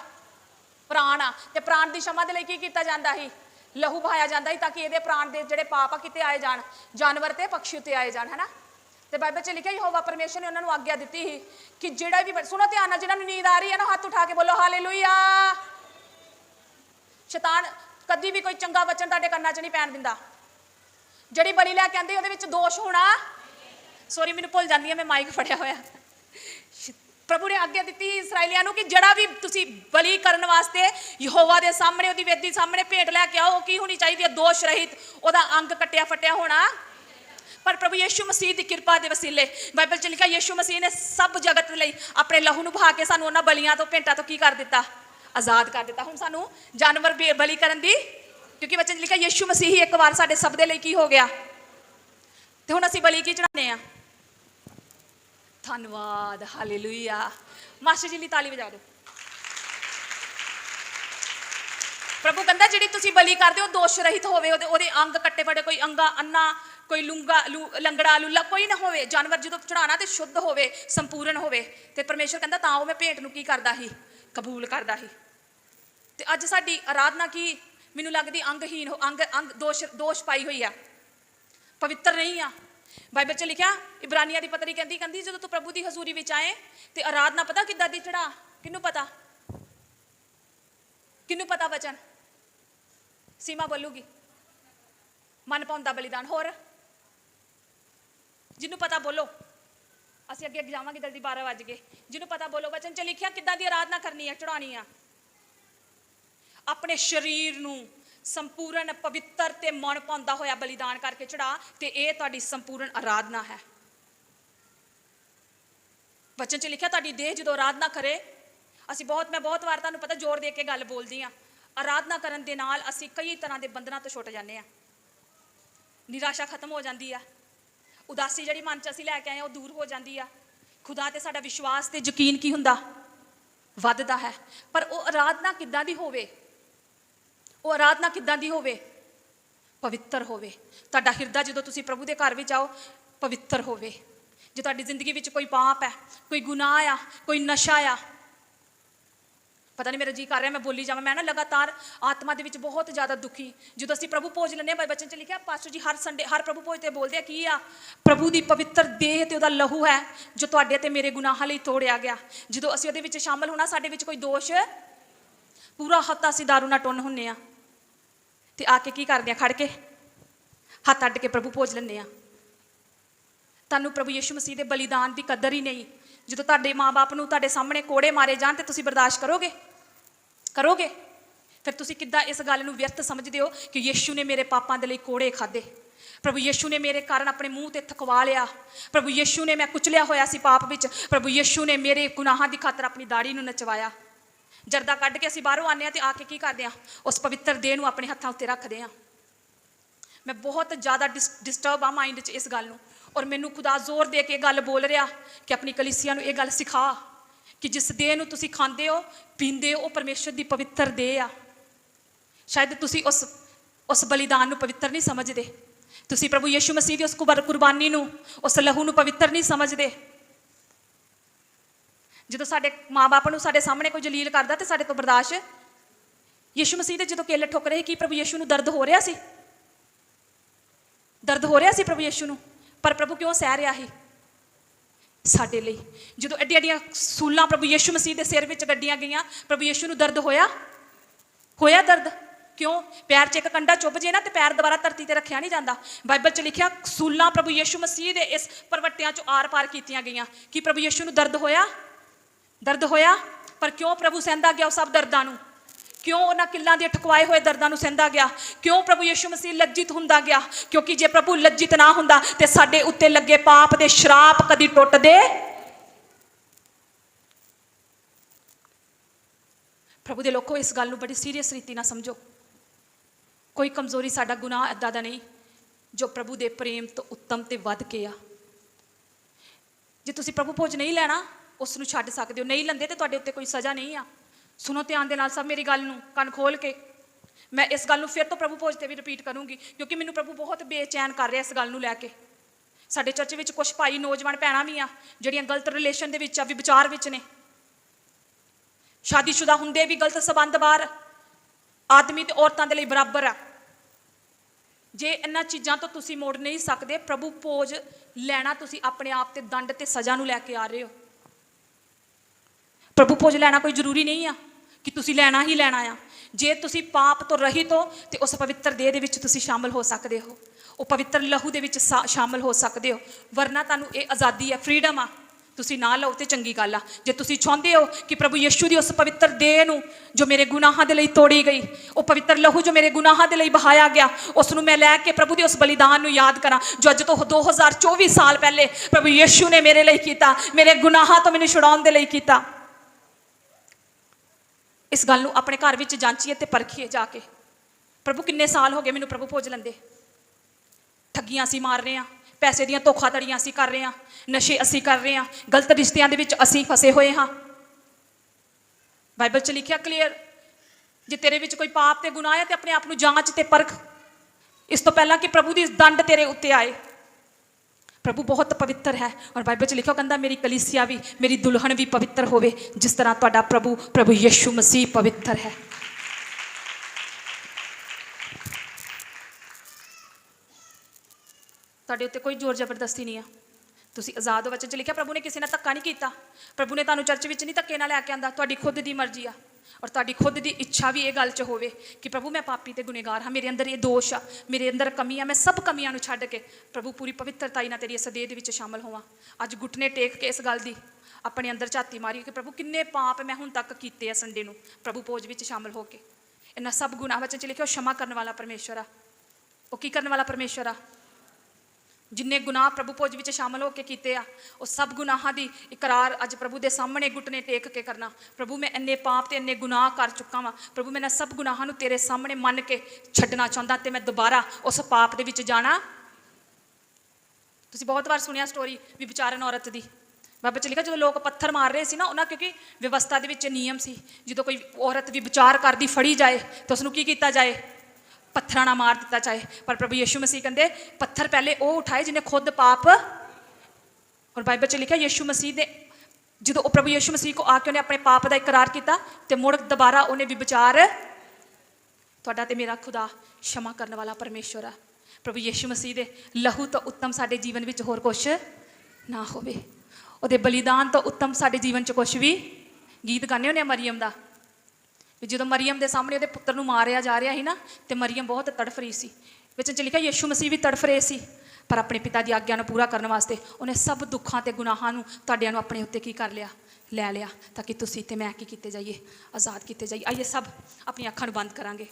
ਪ੍ਰਾਣ ਆ। ਤੇ ਪ੍ਰਾਣ ਦੀ ਸ਼ਮਾ ਦੇ ਲਈ ਕੀ ਕੀਤਾ ਜਾਂਦਾ ਸੀ? ਲਹੂ ਵਹਾਇਆ ਜਾਂਦਾ ਸੀ ਤਾਂ ਕਿ ਇਹਦੇ ਪ੍ਰਾਣ ਦੇ ਜਿਹੜੇ ਪਾਪ ਆ ਕਿਤੇ ਆਏ ਜਾਣ। ਜਾਨਵਰ ਤੇ ਪੰਛੀ ਉੱਤੇ ਆਏ ਜਾਣ, ਹਨਾ? ਤੇ ਬਾਈਬਲ 'ਚ ਲਿਖਿਆ ਯਹੋਵਾ ਪਰਮੇਸ਼ਰ ਨੇ ਉਹਨਾਂ ਨੂੰ ਆਗਿਆ ਦਿੱਤੀ ਸੀ ਕਿ ਜਿਹੜਾ ਵੀ ਸੁਣੋ ਧਿਆਨ ਨਾਲ ਜਿਹਨਾਂ ਨੂੰ ਨੀਂਦ ਆ ਰਹੀ ਹੈ ਨਾ ਹੱਥ ਉਠਾ ਕੇ ਬੋਲੋ, ਹਾਲੇਲੂਇਆ! ਸ਼ੈਤਾਨ ਕਦੀ ਵੀ ਕੋਈ ਚੰਗਾ ਵਚਨ ਤੁਹਾਡੇ ਕੰਨਾਂ 'ਚ ਨਹੀਂ ਪੈਣ ਦਿੰਦਾ। ਜਿਹੜੀ ਬਲੀ ਲੈ ਕੇ ਆਂਦੀ, ਉਹਦੇ ਵਿੱਚ ਦੋਸ਼ ਹੋਣਾ। ਸੌਰੀ ਮੈਨੂੰ ਭੁੱਲ ਜਾਂਦੀ ਹੈ ਮੈਂ ਮਾਈਕ ਫੜਿਆ ਹੋਇਆ। ਪ੍ਰਭੂ ਨੇ ਆਗਿਆ ਦਿੱਤੀ ਸੀ ਨੂੰ ਕਿ ਜਿਹੜਾ ਵੀ ਤੁਸੀਂ ਬਲੀ ਕਰਨ ਵਾਸਤੇ ਯਹੋਵਾ ਦੇ ਸਾਹਮਣੇ, ਉਹਦੀ ਵੇਦੀ ਸਾਹਮਣੇ ਭੇਟ ਲੈ ਕੇ ਆਓ ਕੀ ਹੋਣੀ ਚਾਹੀਦੀ ਹੈ ਦੋਸ਼ ਰਹਿਤ ਉਹਦਾ ਅੰਗ ਕੱਟਿਆ, ਫਟਿਆ ਹੋਣਾ। ਪਰ ਪ੍ਰਭੂ ਯੇਸ਼ੂ ਮਸੀਹ ਦੀ ਕਿਰਪਾ ਦੇ ਵਸੀਲੇ, ਬਾਈਬਲ ਚ ਲਿਖਿਆ, ਯੇਸ਼ੂ ਮਸੀਹ ਨੇ ਸਭ ਜਗਤ ਲਈ ਆਪਣੇ ਲਹੂ ਨੂੰ ਬਹਾ ਕੇ ਸਾਨੂੰ ਉਹਨਾਂ ਬਲੀਆਂ ਤੋਂ, ਭੇਟਾਂ ਤੋਂ ਕੀ ਕਰ ਦਿੱਤਾ? ਆਜ਼ਾਦ ਕਰ ਦਿੱਤਾ। ਹੁਣ ਸਾਨੂੰ ਜਾਨਵਰ ਬੇ- ਬਲੀ ਕਰਨ ਦੀ ਕਿਉਂਕਿ ਬੱਚੇ ਚ ਲਿਖਿਆ, ਯੀਸ਼ੂ ਮਸੀਹ ਹੀ ਇੱਕ ਵਾਰ ਸਾਡੇ ਸਭ ਦੇ ਲਈ ਕੀ ਹੋ ਗਿਆ? ਤੇ ਹੁਣ ਅਸੀਂ ਬਲੀ ਕੀ ਚੜਾਉਂਦੇ ਆ ਧੰਨਵਾਦ, ਹਾਲੇਲੂਇਆ। ਮਾਸਟਰ ਜੀ ਲਈ ਤਾਲੀ ਵਜਾ ਦਿਓ। ਪ੍ਰਭੂ ਕਹਿੰਦਾ, ਜਿਹੜੀ ਤੁਸੀਂ ਬਲੀ ਕਰਦੇ ਹੋ ਦੋਸ਼ ਰਹਿਤ ਹੋਵੇ। ਉਹਦੇ ਉਹਦੇ ਅੰਗ ਕੱਟੇ ਫੜੇ, ਕੋਈ ਅੰਗਾ, ਅੰਨਾ, ਕੋਈ ਲੂੰਗਾ, ਲੂ- ਲੰਗੜਾ, ਲੂਲਾ, ਕੋਈ ਨਾ ਹੋਵੇ। ਜਾਨਵਰ ਜਦੋਂ ਚੜਾਣਾ ਤੇ ਸ਼ੁੱਧ ਹੋਵੇ, ਸੰਪੂਰਨ ਹੋਵੇ। ਤੇ ਪਰਮੇਸ਼ਰ ਕਹਿੰਦਾ, ਤਾਂ ਉਹ ਮੈਂ ਭੇਟ ਨੂੰ ਕੀ ਕਰਦਾ ਸੀ? ਕਬੂਲ ਕਰਦਾ ਸੀ। ਤੇ ਅੱਜ ਸਾਡੀ ਆਰਾਧਨਾ ਕੀ ਮੈਨੂੰ ਲੱਗਦੀ ਅੰਗਹੀਨ ਹੋ- ਅੰਗ ਅੰਗ ਦੋਸ਼ ਦੋਸ਼ ਪਾਈ ਹੋਈ ਆ। ਪਵਿੱਤਰ ਨਹੀਂ ਆ। ਬਾਈਬਲ 'ਚ ਲਿਖਿਆ, ਇਬਰਾਨੀਆਂ ਦੀ ਪਤਰੀ ਕਹਿੰਦੀ ਕਹਿੰਦੀ ਜਦੋਂ ਤੂੰ ਪ੍ਰਭੂ ਦੀ ਹਜ਼ੂਰੀ ਵਿੱਚ ਆਏ ਤੇ ਆਰਾਧਨਾ ਪਤਾ ਕਿੱਦਾਂ ਦੀ ਚੜਾ ਕਿਹਨੂੰ ਪਤਾ? ਕਿਹਨੂੰ ਪਤਾ ਵਚਨ? ਸੀਮਾ ਬੋਲੂਗੀ। ਮਨ ਪਾਉਂਦਾ ਬਲੀਦਾਨ। ਹੋਰ? ਜਿਹਨੂੰ ਪਤਾ ਬੋਲੋ। ਅਸੀਂ ਅੱਗੇ ਅੱਗੇ ਜਾਵਾਂਗੇ ਜਲਦੀ 12 ਵਜ ਗਏ। ਜਿਹਨੂੰ ਪਤਾ ਬੋਲੋ ਵਚਨ 'ਚ ਲਿਖਿਆ ਕਿੱਦਾਂ ਦੀ ਆਰਾਧਨਾ ਕਰਨੀ ਹੈ ਚੜਾਉਣੀ ਆ। ਆਪਣੇ ਸਰੀਰ ਨੂੰ ਸੰਪੂਰਨ, ਪਵਿੱਤਰ ਤੇ ਮਨ ਪਾਉਂਦਾ ਹੋਇਆ ਬਲੀਦਾਨ ਕਰਕੇ ਚੜਾ ਤੇ ਇਹ ਤੁਹਾਡੀ ਸੰਪੂਰਨ ਆਰਾਧਨਾ ਹੈ। ਵਚਨ 'ਚ ਲਿਖਿਆ ਤੁਹਾਡੀ ਦੇਹ ਜਦੋਂ ਆਰਾਧਨਾ ਕਰੇ, ਅਸੀਂ ਬਹੁਤ, ਮੈਂ ਬਹੁਤ ਵਾਰ ਤੁਹਾਨੂੰ ਪਤਾ ਜ਼ੋਰ ਦੇ ਕੇ ਗੱਲ ਬੋਲਦੀ ਆ। ਆਰਾਧਨਾ ਕਰਨ ਦੇ ਨਾਲ ਅਸੀਂ ਕਈ ਤਰ੍ਹਾਂ ਦੇ ਬੰਧਨਾਂ ਤੋਂ ਛੁੱਟ ਜਾਂਦੇ ਆ। ਨਿਰਾਸ਼ਾ ਖਤਮ ਹੋ ਜਾਂਦੀ ਆ। ਉਦਾਸੀ ਜਿਹੜੀ ਮਨ 'ਚ ਅਸੀਂ ਲੈ ਕੇ ਆਏ ਆ, ਉਹ ਦੂਰ ਹੋ ਜਾਂਦੀ ਆ। ਖੁਦਾ ਤੇ ਸਾਡਾ ਵਿਸ਼ਵਾਸ ਤੇ ਯਕੀਨ ਕੀ ਹੁੰਦਾ? ਵੱਧਦਾ ਹੈ। ਪਰ ਉਹ ਆਰਾਧਨਾ ਕਿੱਦਾਂ ਦੀ ਹੋਵੇ? ਉਹ ਆਰਾਧਨਾ ਕਿੱਦਾਂ ਦੀ ਹੋਵੇ? ਪਵਿੱਤਰ ਹੋਵੇ। ਤੁਹਾਡਾ ਹਿਰਦਾ ਜਦੋਂ ਤੁਸੀਂ ਪ੍ਰਭੂ ਦੇ ਘਰ ਵਿੱਚ ਆਓ, ਪਵਿੱਤਰ ਹੋਵੇ। ਜੇ ਤੁਹਾਡੀ ਜ਼ਿੰਦਗੀ ਵਿੱਚ ਕੋਈ ਪਾਪ ਹੈ, ਕੋਈ ਗੁਨਾਹ ਆ, ਕੋਈ ਨਸ਼ਾ ਆ ਪਤਾ ਨਹੀਂ ਮੇਰਾ ਜੀ ਕਰ ਰਿਹਾ, ਮੈਂ ਬੋਲੀ ਜਾਵਾਂ। ਮੈਂ ਨਾ ਲਗਾਤਾਰ ਆਤਮਾ ਦੇ ਵਿੱਚ ਬਹੁਤ ਜ਼ਿਆਦਾ ਦੁਖੀ। ਜਦੋਂ ਅਸੀਂ ਪ੍ਰਭੂ ਭੋਜ ਲੈਂਦੇ ਹਾਂ ਬਚਨ ਚ ਲਿਖਿਆ, ਪਾਸਟਰ ਜੀ ਹਰ ਸੰਡੇ ਹਰ ਪ੍ਰਭੂ ਭੋਜ ਤੇ ਬੋਲਦੇ ਆ ਕੀ ਆ, ਪ੍ਰਭੂ ਦੀ ਪਵਿੱਤਰ ਦੇਹ ਤੇ ਉਹਦਾ ਲਹੂ ਹੈ, ਜੋ ਤੁਹਾਡੇ ਤੇ ਮੇਰੇ ਗੁਨਾਹਾਂ ਲਈ ਤੋੜਿਆ ਗਿਆ। ਜਦੋਂ ਅਸੀਂ ਉਹਦੇ ਵਿੱਚ ਸ਼ਾਮਲ ਹੋਣਾ, ਸਾਡੇ ਵਿੱਚ ਕੋਈ ਦੋਸ਼, ਪੂਰਾ ਹੱਥ ਅਸੀਂ ਦਾਰੂ ਨਾਲ ਟੁੰਨ ਹੁੰਨੇ ਆ। ਤੇ ਆ ਕੇ ਕੀ ਕਰਦੇ ਆ? ਖੜ ਕੇ ਹੱਥ ਅੱਡ ਕੇ ਪ੍ਰਭੂ ਭੋਜ ਲੈਂਦੇ ਆ। ਤੁਹਾਨੂੰ ਪ੍ਰਭੂ ਯਿਸੂ ਮਸੀਹ ਦੇ ਬਲੀਦਾਨ ਦੀ ਕਦਰ ਹੀ ਨਹੀਂ। ਜਦੋਂ ਤੁਹਾਡੇ ਮਾਪੇ ਨੂੰ ਤੁਹਾਡੇ ਸਾਹਮਣੇ ਕੋੜੇ ਮਾਰੇ ਜਾਣ ਤੇ ਤੁਸੀਂ ਬਰਦਾਸ਼ਤ ਕਰੋਗੇ? ਕਰੋਗੇ? ਫਿਰ ਤੁਸੀਂ ਕਿੱਦਾਂ ਇਸ ਗੱਲ ਨੂੰ ਵਿਅਰਥ ਸਮਝਦੇ ਹੋ ਕਿ ਯਿਸੂ ਨੇ ਮੇਰੇ ਪਾਪਾਂ ਦੇ ਲਈ ਕੋੜੇ ਖਾਦੇ ਪ੍ਰਭੂ ਯਿਸੂ ਨੇ ਮੇਰੇ ਕਾਰਨ ਆਪਣੇ ਮੂੰਹ ਤੇ ਥਕਵਾ ਲਿਆ। ਪ੍ਰਭੂ ਯਿਸੂ ਨੇ ਮੈਂ ਕੁਚਲਿਆ ਹੋਇਆ ਸੀ ਪਾਪ ਵਿੱਚ। ਪ੍ਰਭੂ ਯਿਸੂ ਨੇ ਮੇਰੇ ਗੁਨਾਹਾਂ ਦੀ ਖਾਤਰ ਆਪਣੀ ਦਾੜੀ ਨੂੰ ਨਚਵਾਇਆ। ਜਰਦਾ ਕੱਢ ਕੇ ਅਸੀਂ ਬਾਹਰੋਂ ਆਨੇ ਆ ਤੇ ਆ ਕੇ ਕੀ ਕਰਦੇ ਆ ਉਸ ਪਵਿੱਤਰ ਦੇਹ ਨੂੰ ਆਪਣੇ ਹੱਥਾਂ ਉੱਤੇ ਰੱਖਦੇ ਆ ਮੈਂ ਬਹੁਤ ਜ਼ਿਆਦਾ ਡਿਸਟਰਬ ਆ ਮਾਈਂਡ 'ਚ ਇਸ ਗੱਲ ਨੂੰ। ਔਰ ਮੈਨੂੰ ਖੁਦਾ ਜ਼ੋਰ ਦੇ ਕੇ ਗੱਲ ਬੋਲ ਰਿਹਾ ਕਿ ਆਪਣੀ ਕਲੀਸਿਆ ਨੂੰ ਇਹ ਗੱਲ ਸਿਖਾ। ਕਿ ਜਿਸ ਦੇਹ ਨੂੰ ਤੁਸੀਂ ਖਾਂਦੇ ਹੋ, ਪੀਂਦੇ ਹੋ, ਉਹ ਪਰਮੇਸ਼ਰ ਦੀ ਪਵਿੱਤਰ ਦੇਹ ਆ। ਸ਼ਾਇਦ ਤੁਸੀਂ ਉਸ ਉਸ ਬਲੀਦਾਨ ਨੂੰ ਪਵਿੱਤਰ ਨਹੀਂ ਸਮਝਦੇ। ਤੁਸੀਂ ਪ੍ਰਭੂ ਯਿਸੂ ਮਸੀਹ ਦੀ ਉਸ ਕੁਰਬ- ਕੁਰਬਾਨੀ ਨੂੰ, ਉਸ ਲਹੂ ਨੂੰ ਪਵਿੱਤਰ ਨਹੀਂ ਸਮਝਦੇ। ਜਦੋਂ ਸਾਡੇ ਮਾਪੇ ਨੂੰ ਸਾਡੇ ਸਾਹਮਣੇ ਕੋਈ ਜਲੀਲ ਕਰਦਾ ਤੇ ਸਾਡੇ ਤੋਂ ਬਰਦਾਸ਼ਤ, ਯਿਸੂ ਮਸੀਹ ਦੇ ਜਦੋਂ ਕੇਲੇ ਠੁੱਕ ਰਹੇ ਕੀ ਪ੍ਰਭੂ ਯਿਸੂ ਨੂੰ ਦਰਦ ਹੋ ਰਿਹਾ ਸੀ? ਦਰਦ ਹੋ ਰਿਹਾ ਸੀ ਪ੍ਰਭੂ ਯਿਸੂ ਨੂੰ? ਪਰ ਪ੍ਰਭੂ ਕਿਉਂ ਸਹਿ ਰਿਹਾ ਸੀ? ਸਾਡੇ ਲਈ। ਜਦੋਂ ਐਡੀ ਐਡੀਆਂ ਸੂਲਾਂ ਪ੍ਰਭੂ ਯਿਸੂ ਮਸੀਹ ਦੇ ਸਿਰ ਵਿੱਚ ਗੱਡੀਆਂ ਗਈਆਂ, ਪ੍ਰਭੂ ਯਿਸੂ ਨੂੰ ਦਰਦ ਹੋਇਆ? ਹੋਇਆ ਦਰਦ? ਕਿਉਂ? ਪੈਰ 'ਚ ਇੱਕ ਕੰਡਾ ਚੁੱਭ ਜੇ ਨਾ ਤੇ ਪੈਰ ਦੁਬਾਰਾ ਧਰਤੀ ਤੇ ਰੱਖਿਆ ਨਹੀਂ ਜਾਂਦਾ। ਬਾਈਬਲ 'ਚ ਲਿਖਿਆ, ਸੂਲਾਂ ਪ੍ਰਭੂ ਯਿਸੂ ਮਸੀਹ ਦੇ ਇਸ ਪਰਵੱਟਿਆਂ 'ਚੋਂ ਆਰ-ਪਾਰ ਕੀਤੀਆਂ ਗਈਆਂ। ਕਿ ਪ੍ਰਭੂ ਯਿਸੂ ਨੂੰ ਦਰਦ ਹੋਇਆ? ਦਰਦ ਹੋਇਆ? ਪਰ ਕਿਉਂ ਪ੍ਰਭੂ ਸਹਿੰਦਾ ਗਿਆ ਉਹ ਸਭ ਦਰਦਾਂ ਨੂੰ? ਕਿਉਂ ਉਹਨਾਂ ਕਿੱਲਾਂ ਦੇ ਠਕਵਾਏ ਹੋਏ ਦਰਦਾਂ ਨੂੰ ਸਹਿੰਦਾ ਗਿਆ? ਕਿਉਂ ਪ੍ਰਭੂ ਯਿਸੂ ਮਸੀਹ ਲੱਜਿਤ ਹੁੰਦਾ ਗਿਆ? ਕਿਉਂਕਿ ਜੇ ਪ੍ਰਭੂ ਲੱਜਿਤ ਨਾ ਹੁੰਦਾ, ਤੇ ਸਾਡੇ ਉੱਤੇ ਲੱਗੇ ਪਾਪ ਦੇ ਸ਼ਰਾਪ ਕਦੀ ਟੁੱਟਦੇ ਪ੍ਰਭੂ ਦੇ ਲੋਕੋ, ਇਸ ਗੱਲ ਨੂੰ ਬੜੀ ਸੀਰੀਅਸ ਰੀਤੀ ਨਾਲ ਸਮਝੋ। ਕੋਈ ਕਮਜ਼ੋਰੀ ਸਾਡਾ ਗੁਨਾਹ ਐਦਾਂ ਦਾ ਨਹੀਂ, ਜੋ ਪ੍ਰਭੂ ਦੇ ਪ੍ਰੇਮ ਤੋਂ ਉੱਤਮ ਤੇ ਵੱਧ ਕੇ ਆ। ਜੇ ਤੁਸੀਂ ਪ੍ਰਭੂ ਭੋਜ ਨਹੀਂ ਲੈਣਾ, ਉਸ ਨੂੰ ਛੱਡ ਸਕਦੇ ਹੋ। ਨਹੀਂ ਲੰਦੇ ਤੇ ਤੁਹਾਡੇ ਉੱਤੇ ਕੋਈ ਸਜ਼ਾ ਨਹੀਂ ਆ। ਸੁਣੋ ਧਿਆਨ ਦੇ ਨਾਲ ਸਭ ਮੇਰੀ ਗੱਲ ਨੂੰ, ਕੰਨ ਖੋਲ ਕੇ। ਮੈਂ ਇਸ ਗੱਲ ਨੂੰ ਫਿਰ ਤੋਂ ਪ੍ਰਭੂ ਭੋਜ ਤੇ ਵੀ ਰਿਪੀਟ ਕਰੂੰਗੀ, ਕਿਉਂਕਿ ਮੈਨੂੰ ਪ੍ਰਭੂ ਬਹੁਤ ਬੇਚੈਨ ਕਰ ਰਿਹਾ ਇਸ ਗੱਲ ਨੂੰ ਲੈ ਕੇ। ਸਾਡੇ ਚਰਚ ਵਿੱਚ ਕੁਝ ਭਾਈ ਨੌਜਵਾਨ ਭੈਣਾਂ ਵੀ ਆ, ਜਿਹੜੀਆਂ ਗਲਤ ਰਿਲੇਸ਼ਨ ਦੇ ਵਿੱਚ ਆ ਵੀ ਵਿਚਾਰ ਵਿੱਚ ਨੇ। ਸ਼ਾਦੀशुदा ਹੁੰਦੇ ਵੀ ਗਲਤ ਸਬੰਧ ਬਾਹਰ, ਆਦਮੀ ਤੇ ਔਰਤਾਂ ਦੇ ਲਈ ਬਰਾਬਰ ਆ। ਜੇ ਇਹਨਾਂ ਚੀਜ਼ਾਂ ਤੋਂ ਤੁਸੀਂ ਮੋੜ ਨਹੀਂ ਸਕਦੇ, ਪ੍ਰਭੂ ਭੋਜ ਲੈਣਾ ਤੁਸੀਂ ਆਪਣੇ ਆਪ ਤੇ ਦੰਡ ਤੇ ਸਜ਼ਾ ਨੂੰ ਲੈ ਕੇ ਆ ਰਹੇ ਹੋ। ਪ੍ਰਭੂ ਭੋਜ ਲੈਣਾ ਕੋਈ ਜ਼ਰੂਰੀ ਨਹੀਂ ਆ। ਕਿ ਤੁਸੀਂ ਲੈਣਾ ਹੀ ਲੈਣਾ ਆ। ਜੇ ਤੁਸੀਂ ਪਾਪ ਤੋਂ ਰਹਿਤ ਹੋ, ਤੇ ਉਸ ਪਵਿੱਤਰ ਦੇਹ ਦੇ ਵਿੱਚ ਤੁਸੀਂ ਸ਼ਾਮਲ ਹੋ ਸਕਦੇ ਹੋ। ਉਹ ਪਵਿੱਤਰ ਲਹੂ ਦੇ ਵਿੱਚ ਸਾ- ਸ਼ਾਮਲ ਹੋ ਸਕਦੇ ਹੋ। ਵਰਨਾ ਤੁਹਾਨੂੰ ਇਹ ਆਜ਼ਾਦੀ ਹੈ ਫਰੀडम ਆ। ਤੁਸੀਂ ਨਾ ਲਓ ਤੇ ਚੰਗੀ ਗੱਲ ਆ। ਜੇ ਤੁਸੀਂ ਚਾਹੁੰਦੇ ਹੋ ਕਿ ਪ੍ਰਭੂ ਯਿਸੂ ਦੀ ਉਸ ਪਵਿੱਤਰ ਦੇਹ ਨੂੰ ਜੋ ਮੇਰੇ ਗੁਨਾਹਾਂ ਦੇ ਲਈ ਤੋੜੀ ਗਈ, ਉਹ ਪਵਿੱਤਰ ਲਹੂ ਜੋ ਮੇਰੇ ਗੁਨਾਹਾਂ ਦੇ ਲਈ ਬਹਾਇਆ ਗਿਆ, ਉਸ ਨੂੰ ਮੈਂ ਲੈ ਕੇ ਪ੍ਰਭੂ ਦੇ ਉਸ ਬਲੀਦਾਨ ਨੂੰ ਯਾਦ ਕਰਾਂ। ਜੋ ਅੱਜ ਤੋਂ 2024 ਸਾਲ ਪਹਿਲੇ ਪ੍ਰਭੂ ਯਿਸੂ ਨੇ ਮੇਰੇ ਲਈ ਕੀਤਾ, ਮੇਰੇ ਗੁਨਾਹਾਂ ਤੋਂ ਮੈਨੂੰ ਛੁਡਾਉਣ ਦੇ ਲਈ ਕੀਤਾ। ਇਸ ਗੱਲ ਨੂੰ ਆਪਣੇ ਘਰ ਵਿੱਚ ਜਾਂਚੀਏ ਤੇ ਪਰਖੀਏ ਜਾ ਕੇ। ਪ੍ਰਭੂ, ਕਿੰਨੇ ਸਾਲ ਹੋ ਗਏ ਮੈਨੂੰ ਪ੍ਰਭੂ ਭੋਜ ਲੈਂਦੇ। ਠੱਗੀਆਂ ਅਸੀਂ ਮਾਰ ਰਹੇ ਹਾਂ, ਪੈਸੇ ਦੀਆਂ ਧੋਖਾਧੜੀਆਂ ਅਸੀਂ ਕਰ ਰਹੇ ਹਾਂ, ਨਸ਼ੇ ਅਸੀਂ ਕਰ ਰਹੇ ਹਾਂ, ਗਲਤ ਰਿਸ਼ਤਿਆਂ ਦੇ ਵਿੱਚ ਅਸੀਂ ਫਸੇ ਹੋਏ ਹਾਂ। ਬਾਈਬਲ 'ਚ ਲਿਖਿਆ ਕਲੀਅਰ, ਜੇ ਤੇਰੇ ਵਿੱਚ ਕੋਈ ਪਾਪ ਤੇ ਗੁਨਾਹ ਹੈ ਤੇ ਆਪਣੇ ਆਪ ਨੂੰ ਜਾਂਚ ਤੇ ਪਰਖ। ਇਸ ਤੋਂ ਪਹਿਲਾਂ ਕਿ ਪ੍ਰਭੂ ਦੀ ਦੰਡ ਤੇਰੇ ਉੱਤੇ ਆਏ। ਪ੍ਰਭੂ ਬਹੁਤ ਪਵਿੱਤਰ ਹੈ ਔਰ ਬਾਈਬਲ 'ਚ ਲਿਖਿਆ ਕਹਿੰਦਾ, ਮੇਰੀ ਕਲੀਸਿਆ ਵੀ, ਮੇਰੀ ਦੁਲਹਨ ਵੀ ਪਵਿੱਤਰ ਹੋਵੇ, ਜਿਸ ਤਰ੍ਹਾਂ ਤੁਹਾਡਾ ਪ੍ਰਭੂ ਪ੍ਰਭੂ ਯਿਸੂ ਮਸੀਹ ਪਵਿੱਤਰ ਹੈ। ਤੁਹਾਡੇ ਉੱਤੇ ਕੋਈ ਜ਼ੋਰ ਜ਼ਬਰਦਸਤੀ ਨਹੀਂ ਆ। ਤੁਸੀਂ ਆਜ਼ਾਦ ਹੋ, ਵਚਨ 'ਚ ਲਿਖਿਆ, ਪ੍ਰਭੂ ਨੇ ਕਿਸੇ ਨਾਲ ਧੱਕਾ ਨਹੀਂ ਕੀਤਾ। ਪ੍ਰਭੂ ਨੇ ਤੁਹਾਨੂੰ ਚਰਚ ਵਿੱਚ ਨਹੀਂ ਧੱਕੇ ਨਾਲ ਲੈ ਕੇ ਆਂਦਾ। ਤੁਹਾਡੀ ਖੁਦ ਦੀ ਮਰਜ਼ੀ ਆ। ਔਰ ਤੁਹਾਡੀ ਖੁਦ ਦੀ ਇੱਛਾ ਵੀ ਇਹ ਗੱਲ 'ਚ ਹੋਵੇ ਕਿ ਪ੍ਰਭੂ ਮੈਂ ਪਾਪੀ ਤੇ ਗੁਨਾਹਗਾਰ ਹਾਂ, ਮੇਰੇ ਅੰਦਰ ਇਹ ਦੋਸ਼ ਆ, ਮੇਰੇ ਅੰਦਰ ਕਮੀ ਆ, ਮੈਂ ਸਭ ਕਮੀਆਂ ਨੂੰ ਛੱਡ ਕੇ ਪ੍ਰਭੂ ਪੂਰੀ ਪਵਿੱਤਰਤਾ ਨਾਲ ਤੇਰੀ ਇਸ ਦੇ ਵਿੱਚ ਸ਼ਾਮਲ ਹੋਵਾਂ। ਅੱਜ ਘੁਟਨੇ ਟੇਕ ਕੇ ਇਸ ਗੱਲ ਦੀ ਆਪਣੇ ਅੰਦਰ ਝਾਤੀ ਮਾਰੀ ਕਿ ਪ੍ਰਭੂ ਕਿੰਨੇ ਪਾਪ ਮੈਂ ਹੁਣ ਤੱਕ ਕੀਤੇ ਆ ਸੰਡੇ ਨੂੰ, ਪ੍ਰਭੂ ਭੋਜ ਵਿੱਚ ਸ਼ਾਮਲ ਹੋ ਕੇ। ਇਹਨਾਂ ਸਭ ਗੁਨਾਹ ਵਚਨ 'ਚ ਲਿਖਿਆ, ਉਹ ਸ਼ਮਾ ਕਰਨ ਵਾਲਾ ਪਰਮੇਸ਼ਰ ਆ। ਉਹ ਕੀ ਕਰਨ ਵਾਲਾ ਪਰਮੇਸ਼ਰ ਆ? ਜਿੰਨੇ ਗੁਨਾਹ ਪ੍ਰਭੂ ਭੋਜ ਵਿੱਚ ਸ਼ਾਮਲ ਹੋ ਕੇ ਕੀਤੇ ਆ, ਉਹ ਸਭ ਗੁਨਾਹਾਂ ਦੀ ਇਕਰਾਰ ਅੱਜ ਪ੍ਰਭੂ ਦੇ ਸਾਹਮਣੇ ਘੁਟਨੇ ਟੇਕ ਕੇ ਕਰਨਾ। ਪ੍ਰਭੂ, ਮੈਂ ਇੰਨੇ ਪਾਪ ਤੇ ਇੰਨੇ ਗੁਨਾਹ ਕਰ ਚੁੱਕਾ ਵਾਂ। ਪ੍ਰਭੂ, ਮੈਂ ਇਹਨਾਂ ਸਭ ਗੁਨਾਹਾਂ ਨੂੰ ਤੇਰੇ ਸਾਹਮਣੇ ਮੰਨ ਕੇ ਛੱਡਣਾ ਚਾਹੁੰਦਾ ਤੇ ਮੈਂ ਦੁਬਾਰਾ ਉਸ ਪਾਪ ਦੇ ਵਿੱਚ ਜਾਣਾ। ਤੁਸੀਂ ਬਹੁਤ ਵਾਰ ਸੁਣਿਆ ਸਟੋਰੀ ਵੀ ਵਿਚਾਰਨ ਔਰਤ ਦੀ। ਬਾਬਾ ਚ ਲਿਖਿਆ, ਜਦੋਂ ਲੋਕ ਪੱਥਰ ਮਾਰ ਰਹੇ ਸੀ ਨਾ, ਉਹਨਾਂ ਕਿਉਂਕਿ ਵਿਵਸਥਾ ਦੇ ਵਿੱਚ ਨਿਯਮ ਸੀ। ਜਦੋਂ ਕੋਈ ਔਰਤ ਵੀ ਵਿਚਾਰ ਕਰਦੀ, ਫੜੀ ਜਾਏ, ਤਾਂ ਉਸ ਨੂੰ ਕੀ ਕੀਤਾ ਜਾਏ? ਪੱਥਰਾਂ ਨਾਲ ਮਾਰ ਦਿੱਤਾ ਚਾਹੇ। ਪਰ ਪ੍ਰਭੂ ਯਿਸੂ ਮਸੀਹ ਕਹਿੰਦੇ, ਪੱਥਰ ਪਹਿਲੇ ਉਹ ਉਠਾਏ ਜਿਨੇ ਖੁਦ ਪਾਪ। ਔਰ ਬਾਈਬਲ 'ਚ ਲਿਖਿਆ, ਯਿਸੂ ਮਸੀਹ ਦੇ ਜਦੋਂ ਉਹ ਪ੍ਰਭੂ ਯਿਸੂ ਮਸੀਹ ਕੋ ਆ ਕੇ ਉਹਨੇ ਆਪਣੇ ਪਾਪ ਦਾ ਇਕਰਾਰ ਕੀਤਾ ਤੇ ਮੁੜ ਦੁਬਾਰਾ ਉਹਨੇ ਵੀ ਵਿਚਾਰ ਤੁਹਾਡਾ ਤੇ ਮੇਰਾ ਖੁਦਾ ਸ਼ਮਾ ਕਰਨ ਵਾਲਾ ਪਰਮੇਸ਼ਵਰ ਆ। ਪ੍ਰਭੂ ਯਿਸੂ ਮਸੀਹ ਦੇ ਲਹੂ ਤੋਂ ਉੱਤਮ ਸਾਡੇ ਜੀਵਨ ਵਿੱਚ ਹੋਰ ਕੁਝ ਨਾ ਹੋਵੇ। ਉਹਦੇ ਬਲੀਦਾਨ ਤੋਂ ਉੱਤਮ ਸਾਡੇ ਜੀਵਨ 'ਚ ਕੁਝ ਵੀ। ਗੀਤ ਗਾਣੇ ਉਹਨੇ ਮਰੀਮ ਦਾ? ਵੀ ਜਦੋਂ ਮਰੀਮ ਦੇ ਸਾਹਮਣੇ ਉਹਦੇ ਪੁੱਤਰ ਨੂੰ ਮਾਰਿਆ ਜਾ ਰਿਹਾ ਸੀ ਨਾ, ਤੇ ਮਰੀਮ ਬਹੁਤ ਤੜਫ ਰਹੀ ਸੀ। ਵਿੱਚ ਚ ਲਿਖਿਆ ਯੀਸ਼ੂ ਮਸੀਹ ਵੀ ਤੜਫ ਰਹੇ ਸੀ। ਪਰ ਆਪਣੇ ਪਿਤਾ ਦੀ ਆਗਿਆ ਨੂੰ ਪੂਰਾ ਕਰਨ ਵਾਸਤੇ ਉਹਨੇ ਸਭ ਦੁੱਖਾਂ ਤੇ ਗੁਨਾਹਾਂ ਨੂੰ ਤੁਹਾਡਿਆਂ ਨੂੰ ਆਪਣੇ ਉੱਤੇ ਕੀ ਕਰ ਲਿਆ? ਲੈ ਲਿਆ, ਤਾਂ ਕਿ ਤੁਸੀਂ ਤੇ ਮੈਂ ਕੀ ਕੀਤੇ ਜਾਈਏ? ਆਜ਼ਾਦ ਕੀਤੇ ਜਾਈਏ। ਆਈਏ ਸਭ ਆਪਣੀਆਂ ਅੱਖਾਂ ਨੂੰ ਬੰਦ ਕਰਾਂਗੇ।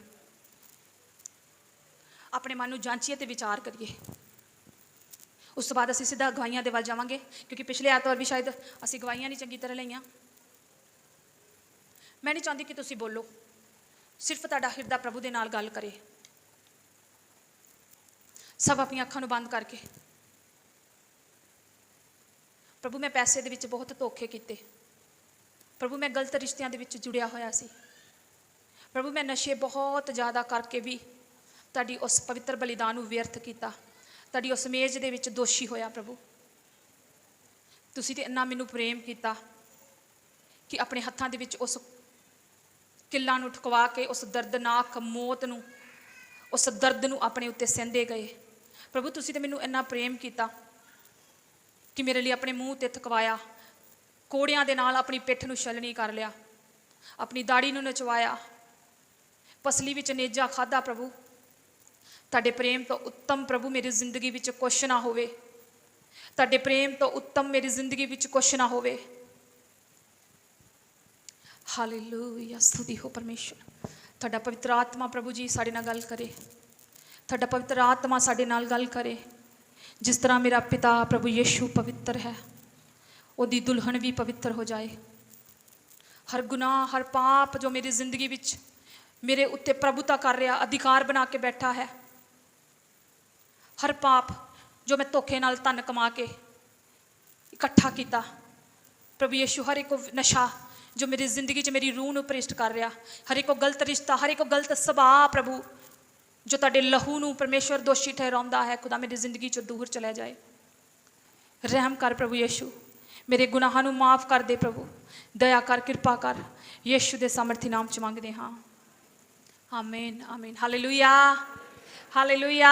ਆਪਣੇ ਮਨ ਨੂੰ ਜਾਂਚੀਏ ਤੇ ਵਿਚਾਰ ਕਰੀਏ। ਉਸ ਤੋਂ ਬਾਅਦ ਅਸੀਂ ਸਿੱਧਾ ਗਵਾਹੀਆਂ ਦੇ ਵੱਲ ਜਾਵਾਂਗੇ, ਕਿਉਂਕਿ ਪਿਛਲੇ ਐਤਵਾਰ ਵੀ ਸ਼ਾਇਦ ਅਸੀਂ ਗਵਾਹੀਆਂ ਨਹੀਂ ਚੰਗੀ ਤਰ੍ਹਾਂ ਲਈਆਂ। ਮੈਂ ਨਹੀਂ ਚਾਹੁੰਦੀ ਕਿ ਤੁਸੀਂ ਬੋਲੋ। ਸਿਰਫ ਤੁਹਾਡਾ ਹਿਰਦਾ ਪ੍ਰਭੂ ਦੇ ਨਾਲ ਗੱਲ ਕਰੇ। ਸਭ ਆਪਣੀਆਂ ਅੱਖਾਂ ਨੂੰ ਬੰਦ ਕਰਕੇ। ਪ੍ਰਭੂ, ਮੈਂ ਪੈਸੇ ਦੇ ਵਿੱਚ ਬਹੁਤ ਧੋਖੇ ਕੀਤੇ। ਪ੍ਰਭੂ, ਮੈਂ ਗਲਤ ਰਿਸ਼ਤਿਆਂ ਦੇ ਵਿੱਚ ਜੁੜਿਆ ਹੋਇਆ ਸੀ। ਪ੍ਰਭੂ, ਮੈਂ ਨਸ਼ੇ ਬਹੁਤ ਜ਼ਿਆਦਾ ਕਰਕੇ ਵੀ ਤੁਹਾਡੀ ਉਸ ਪਵਿੱਤਰ ਬਲੀਦਾਨ ਨੂੰ ਵਿਅਰਥ ਕੀਤਾ। ਤੁਹਾਡੀ ਉਸ ਮੇਜ਼ ਦੇ ਵਿੱਚ ਦੋਸ਼ੀ ਹੋਇਆ, ਪ੍ਰਭੂ। ਤੁਸੀਂ ਤੇ ਇੰਨਾ ਮੈਨੂੰ ਪ੍ਰੇਮ ਕੀਤਾ ਕਿ ਆਪਣੇ ਹੱਥਾਂ ਦੇ ਵਿੱਚ ਉਸ ਕਿੱਲਾਂ ਨੂੰ ਠੁਕਵਾ ਕੇ ਉਸ ਦਰਦਨਾਕ ਮੌਤ ਨੂੰ, ਉਸ ਦਰਦ ਨੂੰ ਆਪਣੇ ਉੱਤੇ ਸਹਿੰਦੇ ਗਏ। ਪ੍ਰਭੂ, ਤੁਸੀਂ ਤੇ ਮੈਨੂੰ ਇੰਨਾ ਪ੍ਰੇਮ ਕੀਤਾ ਕਿ ਮੇਰੇ ਲਈ ਆਪਣੇ ਮੂੰਹ ਤੇ ਥਕਵਾਇਆ, ਕੋੜਿਆਂ ਦੇ ਨਾਲ ਆਪਣੀ ਪਿੱਠ ਨੂੰ ਛਲਣੀ ਕਰ ਲਿਆ, ਆਪਣੀ ਦਾੜੀ ਨੂੰ ਨਚਵਾਇਆ। ਪਸਲੀ ਵਿੱਚ ਨੇਜਾ ਖਾਦਾ ਪ੍ਰਭੂ। ਤੁਹਾਡੇ ਪ੍ਰੇਮ ਤੋਂ ਉੱਤਮ ਪ੍ਰਭੂ ਮੇਰੀ ਜ਼ਿੰਦਗੀ ਵਿੱਚ ਕੁਛ ਨਾ ਹੋਵੇ। ਤੁਹਾਡੇ ਪ੍ਰੇਮ ਤੋਂ ਉੱਤਮ ਮੇਰੀ ਜ਼ਿੰਦਗੀ ਵਿੱਚ ਕੁਛ ਨਾ ਹੋਵੇ। ਹਾਲੇਲੂਇਆ ਸਤਿ ਹੋ ਪਰਮੇਸ਼ਵਰ ਤੁਹਾਡਾ ਪਵਿੱਤਰ ਆਤਮਾ ਪ੍ਰਭੂ ਜੀ ਸਾਡੇ ਨਾਲ ਗੱਲ ਕਰੇ ਤੁਹਾਡਾ ਪਵਿੱਤਰ ਆਤਮਾ ਸਾਡੇ ਨਾਲ ਗੱਲ ਕਰੇ ਜਿਸ ਤਰ੍ਹਾਂ ਮੇਰਾ ਪਿਤਾ ਪ੍ਰਭੂ ਯੀਸ਼ੂ ਪਵਿੱਤਰ ਹੈ ਉਹਦੀ ਦੁਲਹਨ ਵੀ ਪਵਿੱਤਰ ਹੋ ਜਾਏ ਹਰ ਗੁਨਾਹ ਹਰ ਪਾਪ ਜੋ ਮੇਰੀ ਜ਼ਿੰਦਗੀ ਵਿੱਚ ਮੇਰੇ ਉੱਤੇ ਪ੍ਰਭੂਤਾ ਕਰ ਰਿਹਾ ਅਧਿਕਾਰ ਬਣਾ ਕੇ ਬੈਠਾ ਹੈ ਹਰ ਪਾਪ ਜੋ ਮੈਂ ਧੋਖੇ ਨਾਲ ਧਨ ਕਮਾ ਕੇ ਇਕੱਠਾ ਕੀਤਾ ਪ੍ਰਭੂ ਯੀਸ਼ੂ ਹਰ ਇੱਕ ਨਸ਼ਾ ਜੋ ਮੇਰੀ ਜ਼ਿੰਦਗੀ 'ਚ ਮੇਰੀ ਰੂਹ ਨੂੰ ਪ੍ਰਿਸ਼ਟ ਕਰ ਰਿਹਾ, ਹਰ ਇੱਕ ਗਲਤ ਰਿਸ਼ਤਾ, ਹਰ ਇੱਕ ਗਲਤ ਸੁਭਾਅ ਪ੍ਰਭੂ, ਜੋ ਤੁਹਾਡੇ ਲਹੂ ਨੂੰ ਪਰਮੇਸ਼ਵਰ ਦੋਸ਼ੀ ਠਹਿਰਾਉਂਦਾ ਹੈ, ਖੁਦਾ ਮੇਰੀ ਜ਼ਿੰਦਗੀ 'ਚੋਂ ਦੂਰ ਚਲਾ ਜਾਏ। ਰਹਿਮ ਕਰ ਪ੍ਰਭੂ ਯੀਸ਼ੂ, ਮੇਰੇ ਗੁਨਾਹਾਂ ਨੂੰ ਮਾਫ ਕਰ ਦੇ ਪ੍ਰਭੂ, ਦਇਆ ਕਰ, ਕਿਰਪਾ ਕਰ, ਯੀਸ਼ੂ ਦੇ ਸਮਰਥੀ ਨਾਮ 'ਚ ਮੰਗਦੇ ਹਾਂ। ਆਮੀਨ ਆਮੀਨ। Hallelujah hallelujah